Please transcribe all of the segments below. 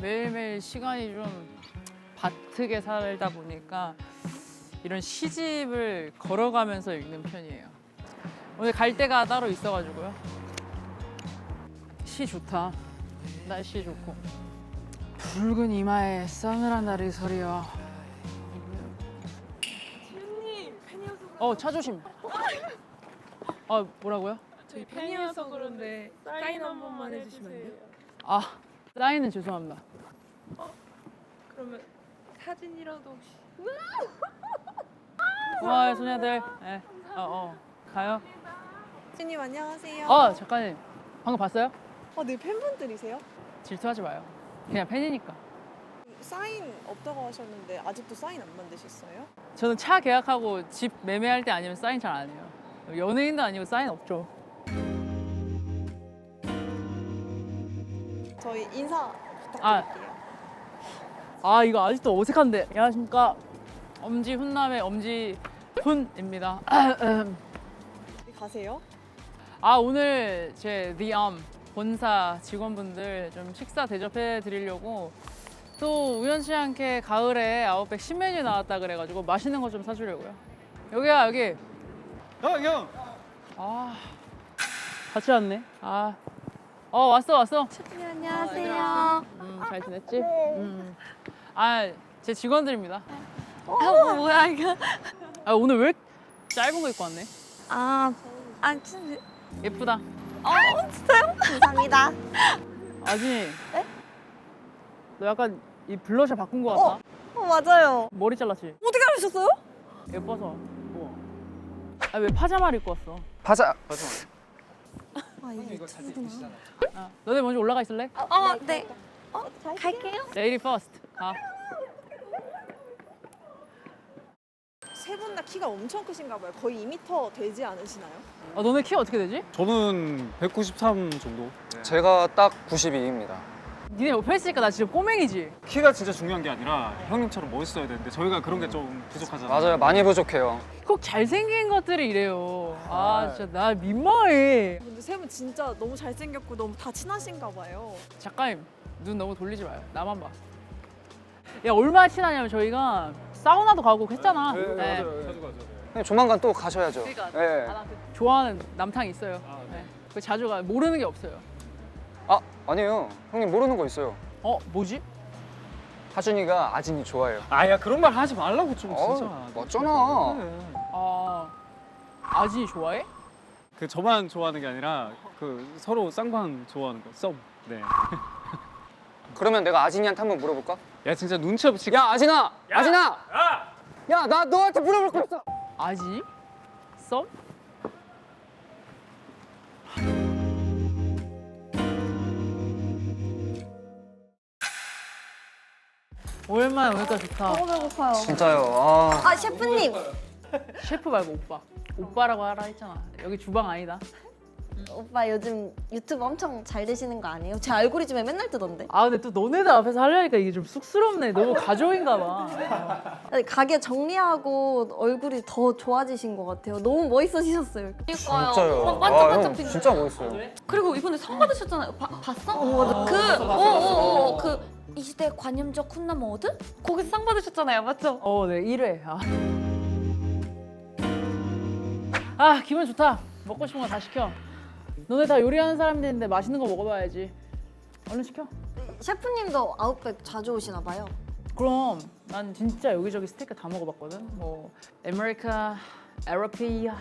매일매일 시간이 좀 바트게 살다 보니까 이런 시집을 걸어가면서 읽는 편이에요. 오늘 갈 데가 따로 있어가지고요. 시 좋다. 날씨 좋고. 붉은 이마에 싸늘한 날의 소리여. 어, 차 조심. 아, 뭐라고요? 저희 팬이어서 그런데 사인 한 번만 해주시면 안 돼요? 아, 사인은 죄송합니다. 그러면 사진이라도 혹시 고마워요, 소녀들. 네. 어, 어. 가요. 주님 안녕하세요. 어, 작가님. 방금 봤어요? 어, 네 팬분들이세요? 질투하지 마요. 그냥 팬이니까. 사인 없다고 하셨는데 아직도 사인 안 만드셨어요? 저는 차 계약하고 집 매매할 때 아니면 사인 잘 안 해요. 연예인도 아니고 사인 없죠. 저희 인사 아. 부탁드릴게요. 아 이거 아직도 어색한데. 안녕하십니까. 엄지 훈남의 엄지 훈입니다. 어디 가세요? 아 오늘 제 The Arm 본사 직원분들 좀 식사 대접해 드리려고 또 우연치 않게 가을에 아웃백 신메뉴 나왔다 그래가지고 맛있는 거 좀 사주려고요. 여기야 여기. 형, 형. 아 같이 왔네. 아. 어 왔어 왔어. 네, 안녕하세요. 음, 잘 지냈지? 음. 아, 제 직원들입니다. 어, 뭐야 이거? 아, 오늘 왜 짧은 거 입고 왔네? 아, 아 진짜 예쁘다. 감사합니다. 아진이. 너 약간 이 블러셔 바꾼 거 같다. 어 맞아요. 머리 잘랐지? 어떻게 하셨어요? 예뻐서. 뭐. 아, 왜 파자마를 입고 왔어? 파자. 아 이게 유튜브구나. 아, 너네 먼저 올라가 있을래? 어 네. 어 갈게요. 레이디 퍼스트. 아, 세분 다 키가 엄청 크신가 봐요. 거의 2m 되지 않으시나요? 아 너네 키 어떻게 되지? 저는 193 정도. 제가 딱 92입니다. 니네 옆에 있으니까 나 진짜 꼬맹이지? 키가 진짜 중요한 게 아니라 형님처럼 멋있어야 되는데 저희가 그런 게 좀 부족하잖아요. 맞아요. 많이 부족해요. 꼭 잘생긴 것들이 이래요. 아, 진짜 나 민망해. 근데 세 분 진짜 너무 잘생겼고 너무 다 친하신가 봐요. 작가님 눈 너무 돌리지 마요. 나만 봐. 야 얼마나 친하냐면 저희가 사우나도 가고 했잖아. 네, 네. 맞아요. 자주 가죠. 형님, 조만간 또 가셔야죠. 그러니까 네. 아, 나그 좋아하는 남탕 있어요. 아, 네. 네. 그 자주 가. 모르는 게 없어요. 아, 아니에요. 형님 모르는 거 있어요. 어 뭐지? 하준이가 아진이 좋아해요. 아야 그런 말 하지 말라고 좀 어, 진짜. 맞잖아. 그래. 아 아진이 좋아해? 그 저만 좋아하는 게 아니라 그 서로 쌍방 좋아하는 거. 썸. 네. 그러면 내가 아진이한테 한번 물어볼까? 야 진짜 눈치 없이. 야, 아진아! 아진아! 야, 나 너한테 물어볼 거 있어! 아진이? 썸? 오랜만에 오니까 좋다. 너무 배고파요. 진짜요. 아, 아 셰프님. 셰프 말고 오빠. 오빠라고 하라 했잖아. 여기 주방 아니다. 오빠 요즘 유튜브 엄청 잘 되시는 거 아니에요? 제 알고리즘에 맨날 뜨던데. 아 근데 또 너네들 앞에서 하려니까 이게 좀 쑥스럽네. 너무 가족인가 봐. 아니, 가게 정리하고 얼굴이 더 좋아지신 것 같아요. 너무 멋있어지셨어요. 진짜요. 아, 형 진짜 멋있어요. 그리고 이번에 상 받으셨잖아요. 바- 봤어? 어, 그, 오 오 오, 그, 이 시대 관념적 훈남 어워드? 거기서 상 받으셨잖아요. 맞죠? 어, 네, 1회. 아. 아, 기분 좋다. 먹고 싶은 거 다 시켜. 너네 다 요리하는 사람들인데 맛있는 거 먹어봐야지. 얼른 시켜. 셰프님도 아웃백 자주 오시나 봐요. 그럼 난 진짜 여기저기 스테이크 다 먹어봤거든. 뭐 아메리카, 에러피아.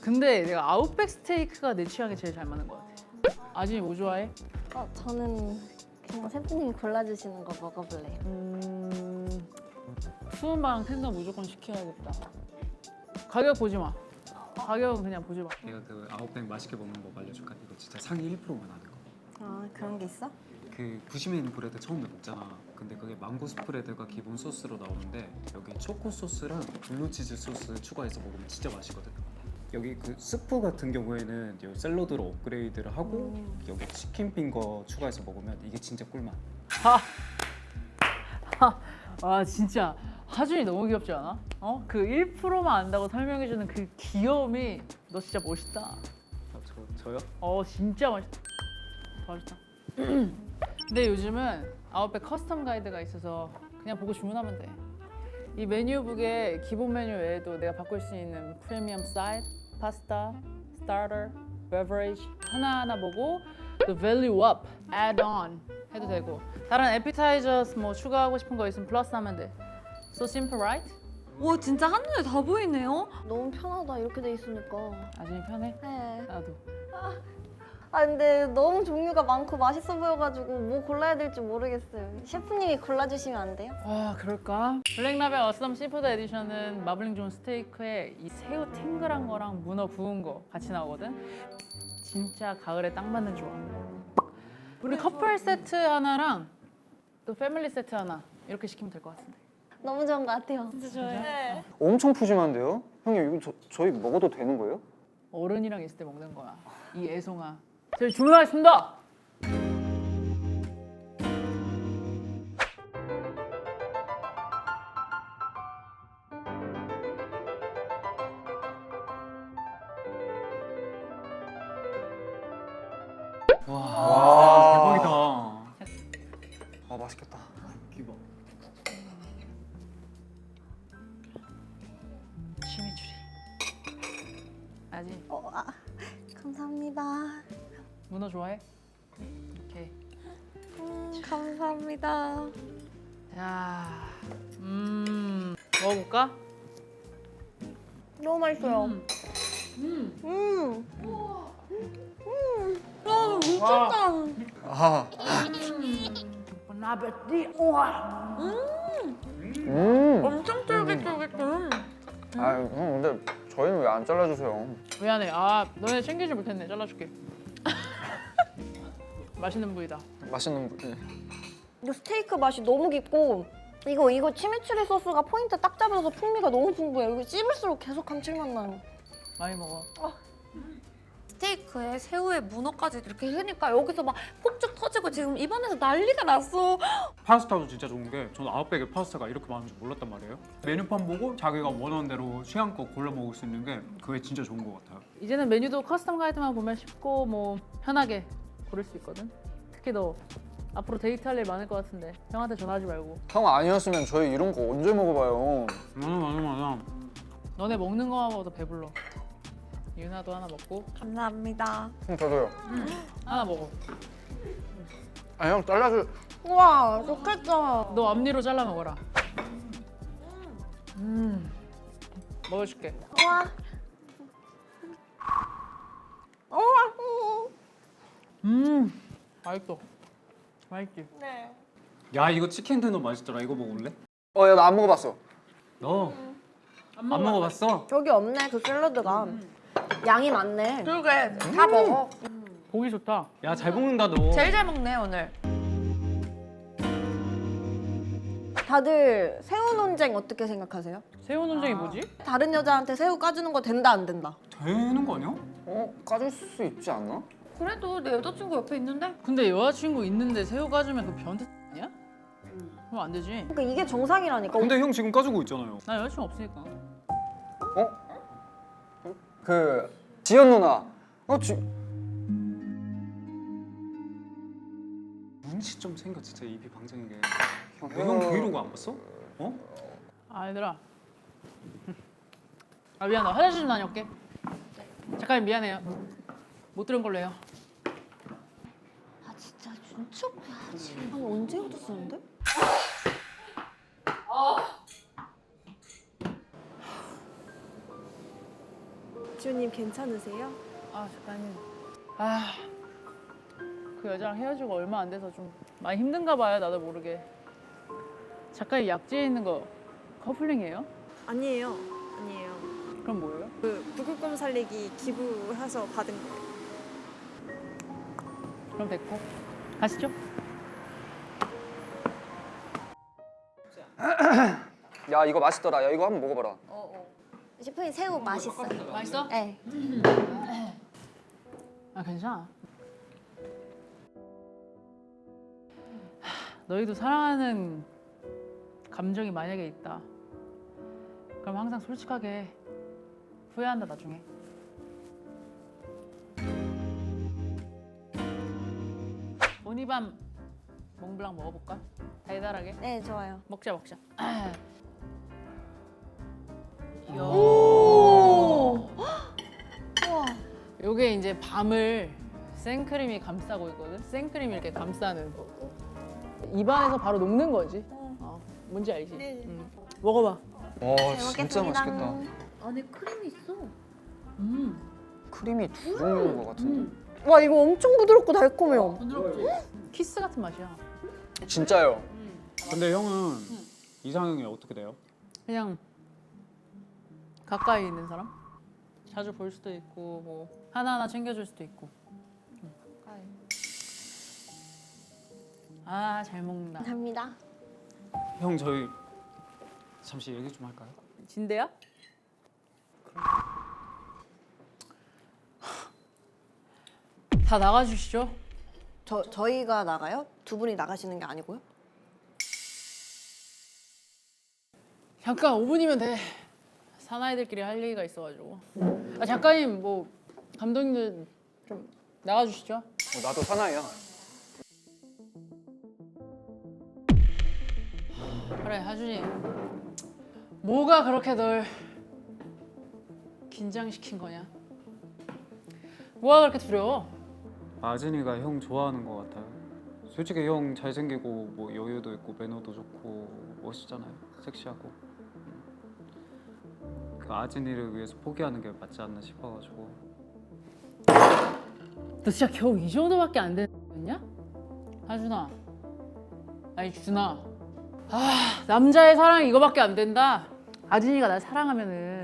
근데 내가 아웃백 스테이크가 내 취향에 제일 잘 맞는 것 같아. 아진이 뭐 좋아해? 어, 저는 그냥 셰프님이 골라주시는 거 먹어볼래요. 음, 수은방 텐더 무조건 시켜야겠다. 가격 보지 마. 가격은 그냥 보지 마. 내가 그 아웃백 맛있게 먹는 법 알려줄까? 이거 진짜 상위 1%만 하는 거. 아 그런 게 있어? 그 부시맨 브레드 처음에 먹잖아. 근데 그게 망고 스프레드가 기본 소스로 나오는데 여기 초코 소스랑 블루치즈 소스 추가해서 먹으면 진짜 맛있거든. 여기 그 스프 같은 경우에는 이 샐러드로 업그레이드를 하고 여기 치킨 핑거 추가해서 먹으면 이게 진짜 꿀맛. 아 진짜 하준이 너무 귀엽지 않아? 어? 그 1%만 안다고 설명해주는 그 귀여움이 너 진짜 멋있다. 아, 저 저요? 어 진짜 멋있다. 멋있다. 근데 요즘은 아웃백 커스텀 가이드가 있어서 그냥 보고 주문하면 돼. 이 메뉴북에 기본 메뉴 외에도 내가 바꿀 수 있는 프리미엄 사이드, 파스타, 스타터, 베버리지 하나하나 보고 또 value up, add on 해도 되고 다른 appetizers 뭐 추가하고 싶은 거 있으면 플러스 하면 돼. So simple, right? 와 진짜 한눈에 다 보이네요. 너무 편하다 이렇게 돼 있으니까. 아준이 편해? 네. 나도. 아 근데 너무 종류가 많고 맛있어 보여가지고 뭐 골라야 될지 모르겠어요. 셰프님이 골라주시면 안 돼요? 와 그럴까? 블랙라벨 어썸 시푸드 에디션은 마블링 존 스테이크에 이 새우 탱글한 거랑 문어 구운 거 같이 나오거든. 진짜 가을에 딱 맞는 조합. 우리 커플 세트 하나랑 또 패밀리 세트 하나 이렇게 시키면 될 것 같은데. 너무 좋은 것 같아요. 엄청 푸짐한데요? 형님 이거 저, 저희 먹어도 되는 거예요? 어른이랑 있을 때 먹는 거야. 이 애송아. 저희 주문하겠습니다. 와, 감사합니다. 자, 음, 먹어볼까? 너무 맛있어요. 음. 음. 아, 나베티 우와. 음. 엄청 쫄깃쫄깃해. 아, 형 근데 저희는 왜 안 잘라주세요? 미안해. 아, 너네 챙기지 못했네. 잘라줄게. 맛있는 부위다. 맛있는 분. 예. 이 스테이크 맛이 너무 깊고 이거 이거 치미추리 소스가 포인트 딱 잡아서 풍미가 너무 풍부해요. 이거 씹을수록 계속 감칠맛 나요. 많이 먹어. 스테이크에 새우에 문어까지 이렇게 해니까 여기서 막 폭죽 터지고 지금 입안에서 난리가 났어. 파스타도 진짜 좋은 게 저는 아웃백에 파스타가 이렇게 많은 줄 몰랐단 말이에요. 메뉴판 보고 자기가 원하는 대로 취향껏 골라 먹을 수 있는 게 그게 진짜 좋은 것 같아요. 이제는 메뉴도 커스텀 가이드만 보면 쉽고 뭐 편하게 고를 수 있거든. 특히 너 앞으로 데이트할 일 많을 것 같은데 형한테 전화하지 말고 형 아니었으면 저희 이런 거 언제 먹어봐요? 맞아 맞아 맞아. 너네 먹는 거만 봐도 배불러. 유나도 하나 먹고 감사합니다. 형 저도요. 하나 먹어. 아 형 잘라주. 우와 좋겠다. 너 앞니로 잘라 먹어라. 음, 먹어줄게. 우와. 우와. 음, 맛있어. 맛있지. 야 이거 치킨 테너 맛있더라. 이거 먹을래? 어, 야 나 안 먹어봤어. 너 안 먹어봤어? 저기 없네 그 샐러드가 양이 많네. 그러게 다 먹어. 고기 좋다. 야 잘 먹는다 너. 제일 잘 먹네 오늘. 다들 새우 논쟁 어떻게 생각하세요? 새우 논쟁이 뭐지? 다른 여자한테 새우 까주는 거 된다 안 된다? 되는 거 아니야? 어, 까줄 수 있지 않나? 그래도 내 여자친구 옆에 있는데 근데 여자친구 있는데 새우 까주면 그 변태 아니야? 그럼 안 되지. 그러니까 이게 정상이라니까. 근데 형 지금 까주고 있잖아요. 나 여자친구 없으니까. 그 지연 누나. 어, 지. 눈치 좀 생겨 진짜 입이 방정인 게. 형, 형 브이로그 안 봤어? 어? 아 얘들아. 아 미안 나 화장실 좀 다녀올게. 작가님 미안해요. 못 들은 걸로 해요. 아 진짜 없어야지. 아니 언제 얻었었는데? 지호님 괜찮으세요? 아 작가님. 아. 그 여자랑 헤어지고 얼마 안 돼서 좀 많이 힘든가 봐요 나도 모르게. 작가님 약지에 있는 거 커플링이에요? 아니에요. 아니에요. 그럼 뭐예요? 그 북극곰 살리기 기부해서 받은 거예요. 그럼 됐고 가시죠. 야 이거 맛있더라. 야 이거 한번 먹어봐라. 셰프님 새우 맛있어요. 맛있어? 네. 아 괜찮아. 하, 너희도 사랑하는 감정이 만약에 있다. 그럼 항상 솔직하게 후회한다 나중에. 오니밤 몽블랑 먹어볼까? 달달하게. 네 좋아요. 먹자 먹자. 이야. 우와. 요게 이제 밤을 생크림이 감싸고 있거든. 생크림이 이렇게 감싸는. 입안에서 바로 녹는 거지. 어, 뭔지 알지? 네. 음. 먹어봐. 와잘 진짜 먹겠습니다. 맛있겠다. 안에 크림이 있어. 음. 크림이 두 종류인 것 같은데. 와 이거 엄청 부드럽고 달콤해요. 부드럽지? 키스 같은 맛이야. 진짜요. 근데 형은 이상형이 어떻게 돼요? 그냥 가까이 있는 사람? 자주 볼 수도 있고 뭐 하나하나 챙겨줄 수도 있고. 음. 아잘 먹는다. 감사합니다. 형 저희 잠시 얘기 좀 할까요? 진대야? 다 나가주시죠. 저 저희가 나가요? 두 분이 나가시는 게 아니고요? 잠깐 5분이면 돼. 사나이들끼리 할 얘기가 있어가지고. 아 작가님 뭐 감독님들 좀 나가주시죠. 어, 나도 사나이야. 그래 하준이. 뭐가 그렇게 널 긴장시킨 거냐? 뭐가 그렇게 두려워? 아진이가 형 좋아하는 것 같아요. 솔직히 형 잘생기고 뭐 여유도 있고 매너도 좋고 멋있잖아요. 섹시하고. 음. 그 아진이를 위해서 포기하는 게 맞지 않나 싶어가지고. 너 진짜 겨우 이 정도밖에 안 되는 거냐? 하준아. 아니 준아. 아 남자의 사랑이 이거밖에 안 된다. 아진이가 날 사랑하면은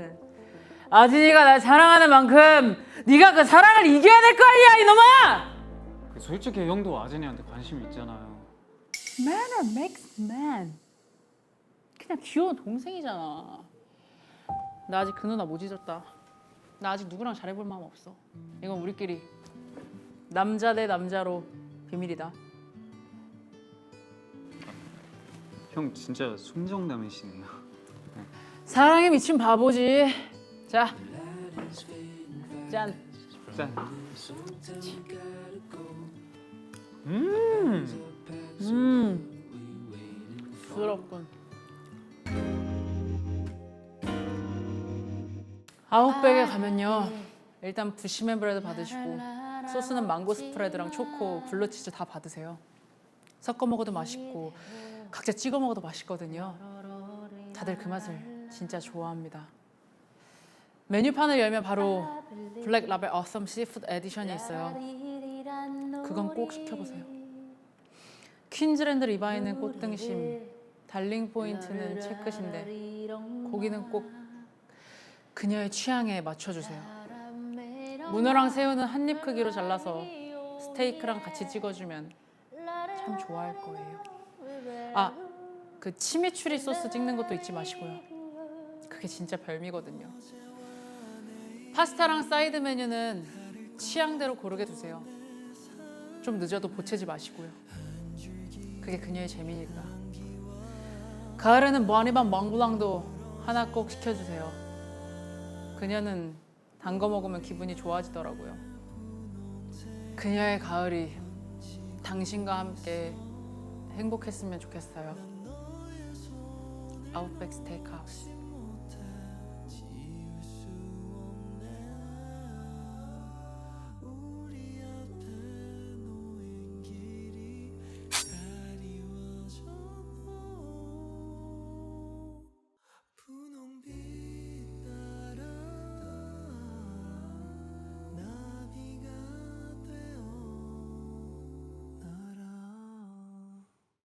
아진이가 날 사랑하는 만큼 네가 그 사랑을 이겨야 될 거 아니야 이놈아! 그 솔직히 형도 아진이한테 관심 있잖아요. Manner makes man. 그냥 귀여운 동생이잖아. 나 아직 그 누나 못 잊었다. 나 아직 누구랑 잘해볼 마음 없어. 이건 우리끼리 남자 대 남자로 비밀이다. 형 진짜 순정남이시네요. 사랑에 미친 바보지. 자, 짠. 짠. 음. 음, 부드럽군. 아웃백에 가면요. 일단 부시맨 브레드 받으시고 소스는 망고 스프레드랑 초코, 블루치즈 다 받으세요. 섞어 먹어도 맛있고 각자 찍어 먹어도 맛있거든요. 다들 그 맛을 진짜 좋아합니다. 메뉴판을 열면 바로 블랙 라벨 어썸 시푸드 에디션이 있어요. 그건 꼭 시켜보세요. 퀸즈랜드 리바이는 꽃등심, 달링 포인트는 채끝인데 고기는 꼭 그녀의 취향에 맞춰주세요. 문어랑 새우는 한 입 크기로 잘라서 스테이크랑 같이 찍어주면 참 좋아할 거예요. 아, 그 치미추리 소스 찍는 것도 잊지 마시고요. 그게 진짜 별미거든요. 파스타랑 사이드 메뉴는 취향대로 고르게 두세요. 좀 늦어도 보채지 마시고요. 그게 그녀의 재미니까. 가을에는 머니밤 멍블랑도 하나 꼭 시켜주세요. 그녀는 단 거 먹으면 기분이 좋아지더라고요. 그녀의 가을이 당신과 함께 행복했으면 좋겠어요. 아웃백 스테이크하우스.